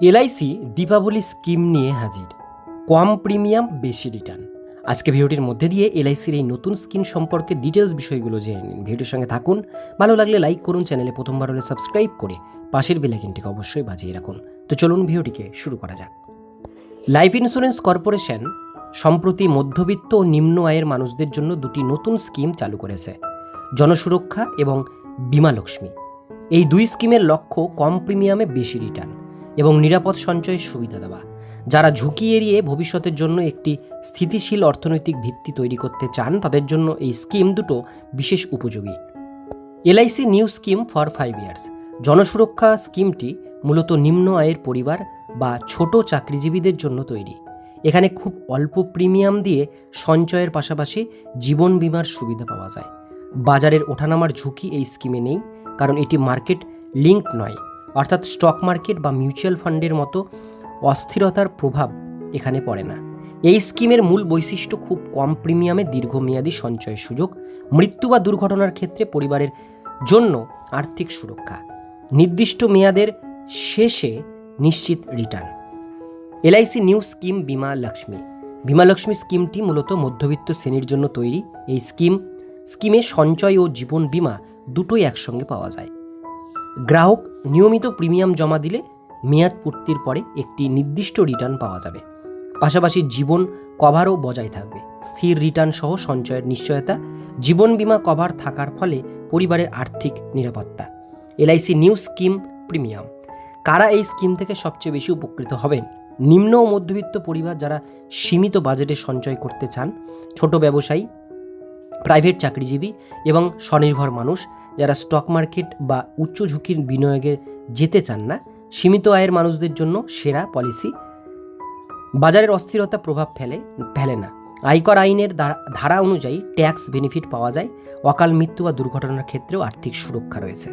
LIC Deepavali scheme নিয়ে হাজির। কম প্রিমিয়াম, বেশি রিটার্ন। আজকে ভিডিওটির মধ্যে দিয়ে এলআইসির এই নতুন স্কিম সম্পর্কে ডিটেলস বিষয়গুলো জেনে নিন। ভিডিওর সঙ্গে থাকুন। ভালো লাগলে লাইক করুন, চ্যানেলে প্রথমবার হলে সাবস্ক্রাইব করে পাশের বেলাইকিনটিকে অবশ্যই বাজিয়ে রাখুন। তো চলুন ভিডিওটিকে শুরু করা যাক। লাইফ ইন্স্যুরেন্স কর্পোরেশন সম্প্রতি মধ্যবিত্ত ও নিম্ন আয়ের মানুষদের জন্য দুটি নতুন স্কিম চালু করেছে। জনসুরক্ষা এবং বিমা লক্ষ্মী। এই দুই স্কিমের লক্ষ্য কম প্রিমিয়ামে বেশি রিটার্ন। এবং নিরাপদ সঞ্চয়ের সুবিধা দেওয়া। যারা ঝুঁকি এড়িয়ে ভবিষ্যতের জন্য একটি স্থিতিশীল অর্থনৈতিক ভিত্তি তৈরি করতে চান, তাদের জন্য এই স্কিম দুটো বিশেষ উপযোগী। LIC new scheme for five years. জনসুরক্ষা স্কিমটি মূলত নিম্ন আয়ের পরিবার বা ছোট চাকরিজীবীদের জন্য তৈরি। এখানে খুব অল্প প্রিমিয়াম দিয়ে সঞ্চয়ের পাশাপাশি জীবন বীমার সুবিধা পাওয়া যায়। বাজারের ওঠানামার ঝুঁকি এই স্কিমে নেই, কারণ এটি মার্কেট লিঙ্ক নয়। অর্থাৎ স্টক মার্কেট বা মিউচুয়াল ফান্ডের মতো অস্থিরতার প্রভাব এখানে পড়ে না। এই স্কিমের মূল বৈশিষ্ট্য খুব কম প্রিমিয়ামে দীর্ঘমেয়াদী সঞ্চয়ের সুযোগ, মৃত্যু বা দুর্ঘটনার ক্ষেত্রে পরিবারের জন্য আর্থিক সুরক্ষা, নির্দিষ্ট মেয়াদের শেষে নিশ্চিত রিটার্ন। এলআইসি নিউ স্কিম বিমা লক্ষ্মী। বিমা লক্ষ্মী স্কিমটি মূলত মধ্যবিত্ত শ্রেণির জন্য তৈরি। এই স্কিম, স্কিমে সঞ্চয় ও জীবন বীমা দুটোই একসঙ্গে পাওয়া যায়। গ্রাহক নিয়মিত প্রিমিয়াম জমা দিলে মেয়াদ পূর্তির পরে একটি নির্দিষ্ট রিটার্ন পাওয়া যাবে। পাশাপাশি জীবন কভারও বজায় থাকবে। স্থির রিটার্ন সহ সঞ্চয়ের নিশ্চয়তা, জীবন বীমা কভার থাকার ফলে পরিবারের আর্থিক নিরাপত্তা। LIC new scheme premium. কারা এই স্কিম থেকে সবচেয়ে বেশি উপকৃত হবেন? নিম্ন ও মধ্যবিত্ত পরিবার যারা সীমিত বাজেটে সঞ্চয় করতে চান, ছোট ব্যবসায়ী, প্রাইভেট চাকরিজীবী এবং স্বনির্ভর মানুষ যারা স্টক মার্কেট বা উচ্চ ঝুঁকির বিনিয়োগে যেতে চান না, সীমিত আয়ের মানুষদের জন্য সেরা পলিসি বাজারের অস্থিরতা প্রভাব ফেলে ফেলে না। আয়কর আইনের ধারা অনুযায়ী ট্যাক্স বেনিফিট পাওয়া যায়, অকাল মৃত্যু বা দুর্ঘটনার ক্ষেত্রেও আর্থিক সুরক্ষা রয়েছে।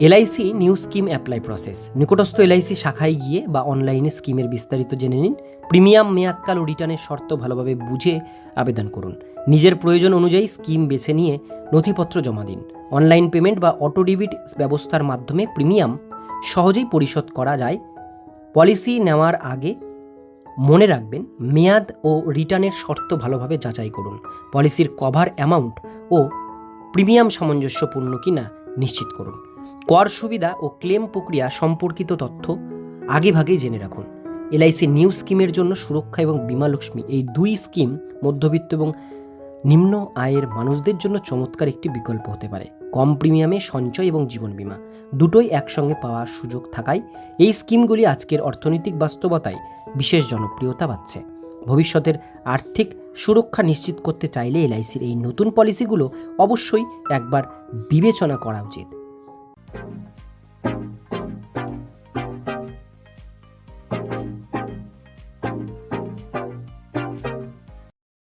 LIC new scheme apply process নিকটস্থ এলআইসি শাখায় গিয়ে বা অনলাইনে স্কিমের বিস্তারিত জেনে নিন। প্রিমিয়াম মেয়াদকাল ও রিটার্নের শর্ত ভালোভাবে বুঝে আবেদন করুন। নিজের প্রয়োজন অনুযায়ী স্কিম বেছে নিয়ে নথিপত্র জমা দিন। অনলাইন পেমেন্ট বা অটো ডেবিট ব্যবস্থার মাধ্যমে প্রিমিয়াম সহজেই পরিশোধ করা যায়। পলিসি নেওয়ার আগে মনে রাখবেন, মেয়াদ ও রিটার্নের শর্ত ভালোভাবে যাচাই করুন। পলিসির কভার অ্যামাউন্ট ও প্রিমিয়াম সামঞ্জস্যপূর্ণ কিনা নিশ্চিত করুন। কর সুবিধা ও ক্লেম প্রক্রিয়া সম্পর্কিত তথ্য আগেভাগেই জেনে রাখুন। এলআইসি নিউ স্কিমের জন্য সুরক্ষা এবং বিমা লক্ষ্মী এই দুই স্কিম মধ্যবিত্ত এবং নিম্ন আয়ের মানুষদের জন্য চমৎকার একটি বিকল্প হতে পারে। কম প্রিমিয়ামে সঞ্চয় এবং জীবন বীমা, দুটোই একসঙ্গে পাওয়ার সুযোগ থাকায় এই স্কিমগুলি আজকের অর্থনৈতিক বাস্তবতায় বিশেষ জনপ্রিয়তা পাচ্ছে। ভবিষ্যতের আর্থিক সুরক্ষা নিশ্চিত করতে চাইলে এলআইসির এই নতুন পলিসিগুলো অবশ্যই একবার বিবেচনা করা উচিত।